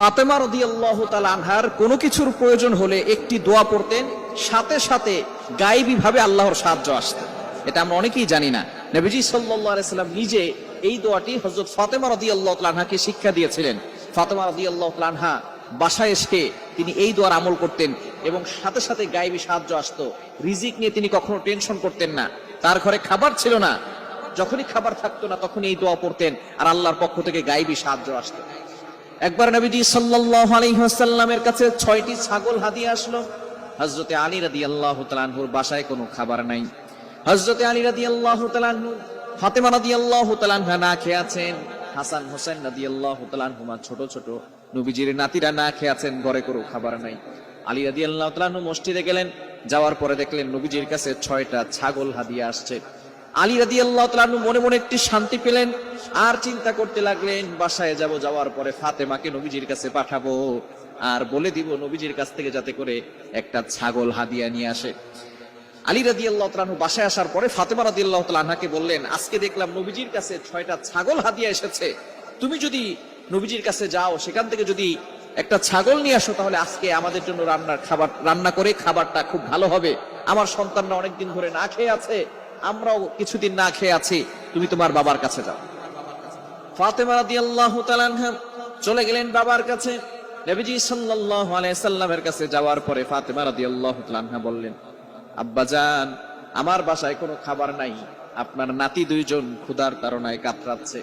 ফাতেমা রদিয়াল্লাহু তাআলা আনহার কোনো কিছুর প্রয়োজন হলে একটি দোয়া পড়তেন, সাথে সাথে গায়েবী ভাবে আল্লাহর সাহায্য আসত। এটা আমরা অনেকেই জানি না। নবীজি আলাইহি নিজে এই দোয়াটি হযরত ফাতেমা রাদিয়াল্লাহু তাআলা আনহাকে শিক্ষা দিয়েছিলেন। ফাতেমা রাদিয়াল্লাহু তাআলা আনহা বাসায় এসে তিনি এই দোয়ার আমল করতেন এবং সাথে সাথে গায়েবী সাহায্য আসতো। রিজিক নিয়ে তিনি কখনো টেনশন করতেন না। তার ঘরে খাবার ছিল না। যখনই খাবার থাকতো না তখনই এই দোয়া পড়তেন আর আল্লাহর পক্ষ থেকে গায়েবী সাহায্য আসতো। একবার নবীজি সাল্লাল্লাহু আলাইহি ওয়াসাল্লামের কাছে ছয়টি ছাগল হাদিয়ে আসলো। হযরতে আলী রাদিয়াল্লাহু তাআলার বাসায় কোনো খাবার নাই। হযরতে আলী রাদিয়াল্লাহু তাআলাহু ফাতেমা রাদিয়াল্লাহু তাআলা না খেয়ে আছেন। হাসান হোসেন রাদিয়াল্লাহু তাআলাহুমা ছোট ছোট। নবীজির নাতিরা না খেয়ে আছেন, ঘরে কোনো খাবার নাই। আলী রাদিয়াল্লাহু তাআলাহু মসজিদে গেলেন, যাওয়ার পরে দেখলেন নবীজির কাছে ছয়টা ছাগল হাদিয়ে আসছে। আলী রাদি আল্লাহ তালু মনে মনে একটি শান্তি পেলেন, আর চিন্তা করতে লাগলেন, বাসায় যাব যাওয়ার পরে ফাতেমাকে নবীজির কাছে পাঠাবো, আর বলে দিব নবীজির কাছ থেকে যাতে করে একটা ছাগল হাদিয়া নিয়ে আসে। আলী রাদি আল্লাহ বাসায় আসার পরে ফাতেমা রাদি আল্লাহ তালাহাকে বললেন, আজকে দেখলাম নবীজির কাছে ছয়টা ছাগল হাদিয়া এসেছে। তুমি যদি নবীজির কাছে যাও, সেখান থেকে যদি একটা ছাগল নিয়ে আসো, তাহলে আজকে আমাদের জন্য রান্নার খাবার, রান্না করে খাবারটা খুব ভালো হবে। আমার সন্তানরা অনেকদিন ধরে না খেয়ে আছে আমরাও কিছুদিন না খেয়ে আছি, তুমি তোমার বাবার কাছে যাও। ফাতেমা রাদিয়াল্লাহু তাআলা চলে গেলেন বাবার কাছে। নবীজি সাল্লাল্লাহু আলাইহি সাল্লামের কাছে যাওয়ার পরে ফাতেমা রাদিয়াল্লাহু তাআলা বললেন আব্বাজান আমার বাসায় কোনো খাবার নাই। আপনার নাতি দুইজন ক্ষুধার তাড়নায় কাতরাচ্ছে।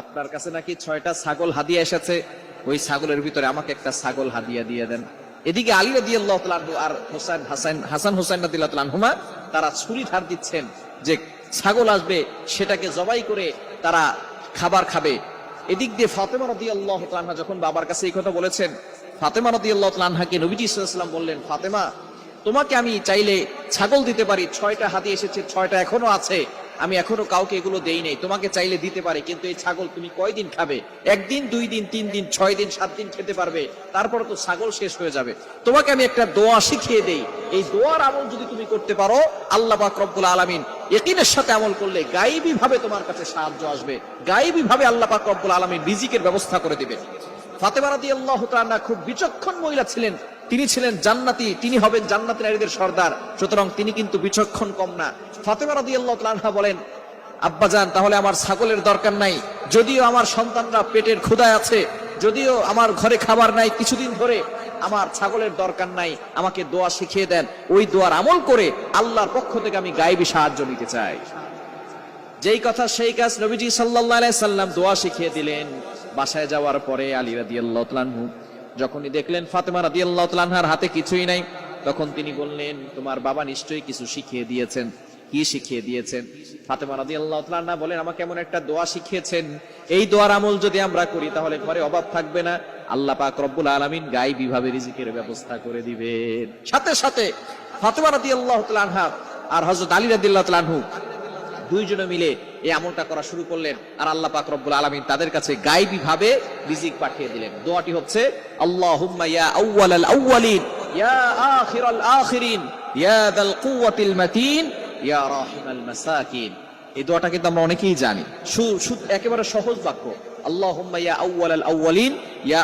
আপনার কাছে নাকি ছয়টা ছাগল হাদিয়া এসেছে। ওই ছাগলের ভিতরে আমাকে একটা ছাগল হাদিয়া দিয়ে দেন। এদিকে আলী তাআলা আনহু আর হোসেন হাসান হাসান হোসেন আনহুমা, তারা ছুরি ধার দিচ্ছেন যে ছাগল আসবে, সেটাকে জবাই করে তারা খাবার খাবে। এদিক দিয়ে ফাতেমা তাআলা আনহা যখন বাবার কাছে এই কথা বলেছেন, ফাতেমা রাদিয়াল্লাহু তাআলা আনহাকে নবীজি ওয়াসাল্লাম বললেন, ফাতেমা, তোমাকে আমি চাইলে ছাগল দিতে পারি, ছয়টা হাতি এসেছে, ছয়টা এখনও আছে আমি এখনও কাউকে এগুলো দেই নাই। তোমাকে চাইলে দিতে পারে, কিন্তু এই ছাগল তুমি কয়দিন খাবে? একদিন, দুই দিন, তিন দিন, ছয় দিন, সাত দিন খেতে পারবে। তারপর তো ছাগল শেষ হয়ে যাবে। তোমাকে আমি একটা দোয়া শিখিয়ে দেই। এই দোয়ার আমল যদি তুমি করতে পারো, আল্লাহ পাক রব্বুল আলামিন একিনের সাথে আমল করলে গায়েবী ভাবে তোমার কাছে সাহায্য আসবে। গায়েবী ভাবে আল্লাহ পাক রব্বুল আলামিন রিজিকের ব্যবস্থা করে দিবে। ফাতেমা রাদিয়াল্লাহু তাআলা খুব বিচক্ষণ মহিলা ছিলেন। তিনি ছিলেন জান্নাতি, তিনি হবেন জান্নাতি নারীদের সর্দার। সুতরাং তিনি কিন্তু বিচক্ষণ কম না। ফাতেমা রাদিয়াল্লাহু তাআলা বলেন আব্বাজান তাহলে আমার ছাগলের দরকার নাই। যদিও আমার সন্তানরা পেটের ক্ষুধায় আছে, যদিও আমার ঘরে খাবার নাই, কিছুদিন ধরে আমার ছাগলের দরকার নাই। আমাকে দোয়া শিখিয়ে দেন। ওই দোয়ার আমল করে আল্লাহর পক্ষ থেকে আমি গায়েবী সাহায্য নিতে চাই। যেই কথা সেই কাজ নবীজি আলাইহি সাল্লাম দোয়া শিখিয়ে দিলেন। বাসায় যাওয়ার পরে আলী রাদিয়াল্লাহু তাআলাহু যখনই দেখলেন ফাতেমা রাদিয়াল্লাহু তাআলার হাতে কিছুই নাই, তখন তিনি বললেন, তোমার বাবা নিশ্চয়ই কিছু শিখিয়ে দিয়েছেন। কি শিখিয়ে দিয়েছেন? ফাতেমা রাদিয়াল্লাহু তাআলা বলেন, আমাকে এমন একটা দোয়া শিখিয়েছেন। এই দোয়ার আমল যদি আমরা করি, তাহলে ঘরে অভাব থাকবে না। আল্লাহ পাক রব্বুল আলামিন গায়েবী ভাবে রিজিকের ব্যবস্থা করে দিবেন। সাথে সাথে ফাতেমা রাদিয়াল্লাহু তাআলা আর হযরত আলী রাদিয়াল্লাহু তাআলা দুইজনে মিলে এই আমলটা করা শুরু করলেন আর আল্লাহ পাক রব্বুল আলামিন তাদের কাছে গায়েবী ভাবে রিজিক পাঠিয়ে দিলেন। দোয়াটি হচ্ছে মাসাকিন। এই দোয়াটা কিন্তু আমরা অনেকেই জানি। একেবারে সহজ বাক্য। আল্লাহুম্মা ইয়া আউওয়ালিন ইয়া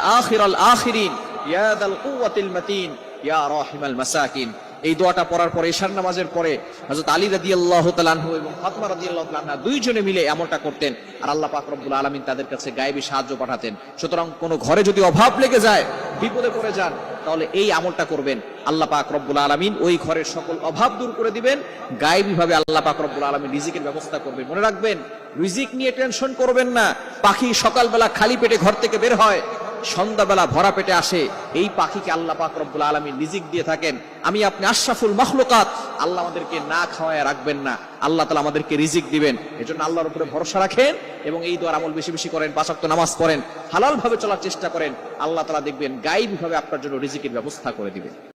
এই দোয়াটা পড়ার পরে ঈশার নামাজের পরে হযরত আলী রাদিয়াল্লাহু তাআলা আনহু এবং ফাতেমা তাআলা আনহা দুইজনে মিলে এমনটা করতেন। আর আল্লাহ পাক রব্বুল আলামিন তাদের কাছে গায়েবী সাহায্য পাঠাতেন। সুতরাং কোনো ঘরে যদি অভাব লেগে যায়, বিপদে পড়ে যান, তাহলে এই আমলটা করবেন। আল্লাহ পাক রব্বুল আলামিন ওই ঘরের সকল অভাব দূর করে দিবেন। গায়েবী ভাবে আল্লাহ পাক রব্বুল আলামিন রিজিকের ব্যবস্থা করবেন। মনে রাখবেন, রিজিক নিয়ে টেনশন করবেন না। পাখি সকালবেলা খালি পেটে ঘর থেকে বের হয় সন্ধ্যাবেলা ভরা পেটে আসে, এই পাখিকে আল্লাহ পাক রব্বুল আলমী রিজিক দিয়ে থাকেন। আমি আপনি আশরাফুল মখলুকাত। আল্লাহ আমাদেরকে না খাওয়ায় রাখবেন না। আল্লাহ তালা আমাদেরকে রিজিক দিবেন। এজন্য আল্লাহর উপরে ভরসা রাখেন এবং এই দোয়ার আমল বেশি বেশি করেন পাঁচাক্ত নামাজ পড়েন হালাল ভাবে চলার চেষ্টা করেন। আল্লাহ তালা দেখবেন গাইবভাবে আপনার জন্য রিজিকের ব্যবস্থা করে দিবেন।